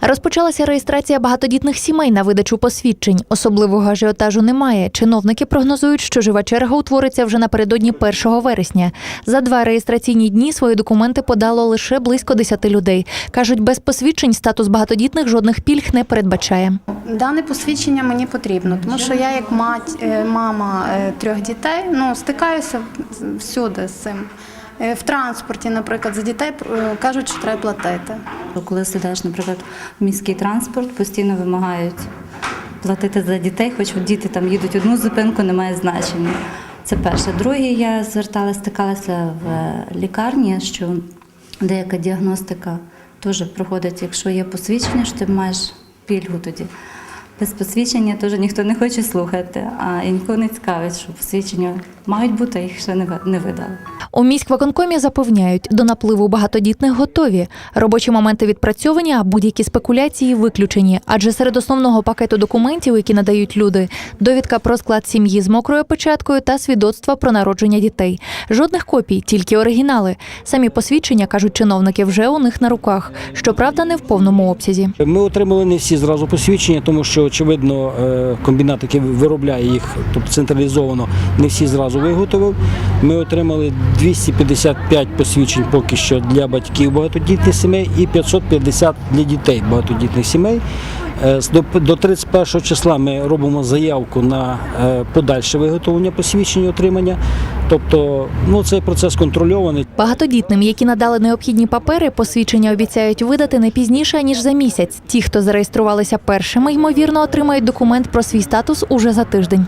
Розпочалася реєстрація багатодітних сімей на видачу посвідчень. Особливого ажіотажу немає. Чиновники прогнозують, що жива черга утвориться вже напередодні 1 вересня. За два реєстраційні дні свої документи подало лише близько 10 людей. кажуть, без посвідчень статус багатодітних жодних пільг не передбачає. Дане посвідчення мені потрібно, тому що я як мать, е, мама е, трьох дітей, ну стикаюся всюди з цим. Е, В транспорті, наприклад, за дітей кажуть, що треба платити. Коли сідаєш, наприклад, в міський транспорт, постійно вимагають платити за дітей, хоч діти там їдуть одну зупинку, немає значення. Це перше. Друге, я зверталася, стикалася в лікарні, що деяка діагностика теж проходить, якщо є посвідчення, що ти маєш пільгу тоді. Без посвідчення теж ніхто не хоче слухати, а і нікого не цікавить, що посвідчення мають бути, а їх ще не не видали. У міськвиконкомі запевняють, до напливу багатодітних готові. Робочі моменти відпрацьовані, а будь-які спекуляції виключені. Адже серед основного пакету документів, які надають люди, довідка про склад сім'ї з мокрою печаткою та свідоцтва про народження дітей. Жодних копій, тільки оригінали. Самі посвідчення кажуть чиновники вже у них на руках. Щоправда, не в повному обсязі. Ми отримали не всі зразу посвідчення, тому що очевидно е, комбінат, який виробляє їх, тобто централізовано, не всі зразу виготовив. Ми отримали 255 посвідчень поки що для батьків багатодітних сімей і 550 для дітей багатодітних сімей. Е, До, до 31 числа ми робимо заявку на е, подальше виготовлення посвідчень отримання. Тобто, ну цей процес контрольований. Багатодітним, які надали необхідні папери, посвідчення обіцяють видати не пізніше ніж за місяць. Ті, хто зареєструвалися першими, ймовірно, отримають документ про свій статус уже за тиждень.